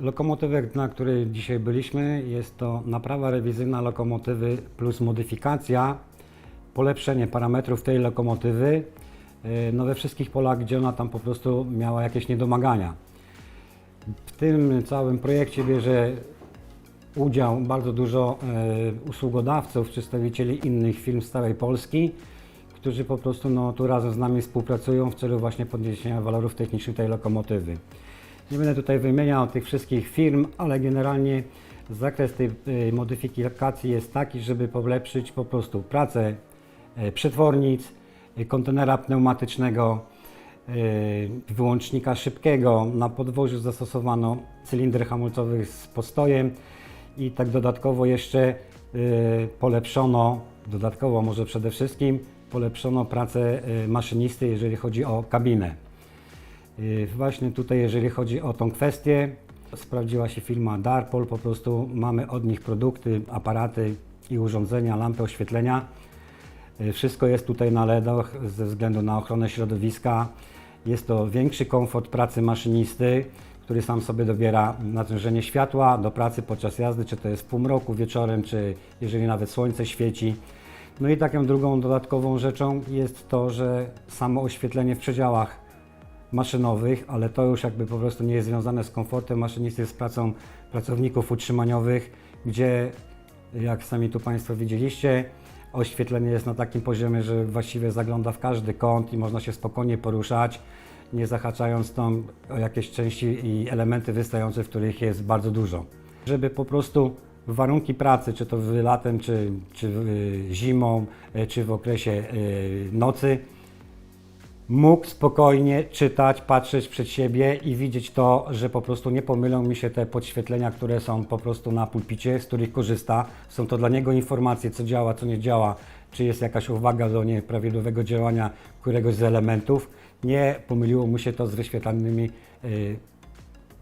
Lokomotywek, na której dzisiaj byliśmy, jest to naprawa rewizyjna lokomotywy plus modyfikacja, polepszenie parametrów tej lokomotywy yy, no we wszystkich polach, gdzie ona tam po prostu miała jakieś niedomagania. W tym całym projekcie bierze udział bardzo dużo e, usługodawców, przedstawicieli innych firm z całej Polski, którzy po prostu no, tu razem z nami współpracują w celu właśnie podniesienia walorów technicznych tej lokomotywy. Nie będę tutaj wymieniał tych wszystkich firm, ale generalnie zakres tej e, modyfikacji jest taki, żeby polepszyć po prostu pracę e, przetwornic, e, kontenera pneumatycznego, wyłącznika szybkiego. Na podwoziu zastosowano cylinder hamulcowy z postojem i tak dodatkowo jeszcze polepszono, dodatkowo może przede wszystkim polepszono pracę maszynisty, jeżeli chodzi o kabinę. Y, Właśnie tutaj, jeżeli chodzi o tą kwestię, sprawdziła się firma Darpol, po prostu mamy od nich produkty, aparaty i urządzenia, lampy oświetlenia. Y, Wszystko jest tutaj na LEDach ze względu na ochronę środowiska. Jest to większy komfort pracy maszynisty, który sam sobie dobiera natężenie światła do pracy podczas jazdy, czy to jest w półmroku wieczorem, czy jeżeli nawet słońce świeci. No i taką drugą dodatkową rzeczą jest to, że samo oświetlenie w przedziałach maszynowych, ale to już jakby po prostu nie jest związane z komfortem maszynisty, z pracą pracowników utrzymaniowych, gdzie jak sami tu Państwo widzieliście, oświetlenie jest na takim poziomie, że właściwie zagląda w każdy kąt i można się spokojnie poruszać, nie zahaczając tam o jakieś części i elementy wystające, w których jest bardzo dużo. Żeby po prostu warunki pracy, czy to latem, czy, czy y, zimą, y, czy w okresie y, nocy, mógł spokojnie czytać, patrzeć przed siebie i widzieć to, że po prostu nie pomylą mi się te podświetlenia, które są po prostu na pulpicie, z których korzysta. Są to dla niego informacje, co działa, co nie działa, czy jest jakaś uwaga do nieprawidłowego działania któregoś z elementów. Nie pomyliło mu się to z wyświetlanymi y,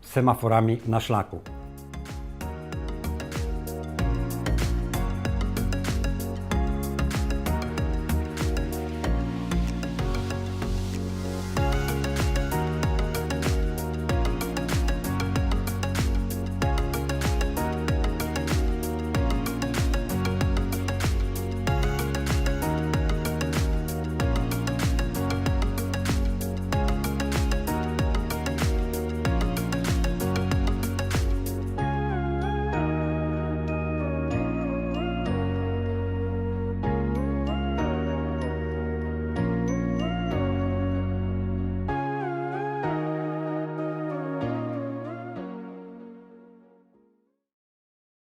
semaforami na szlaku.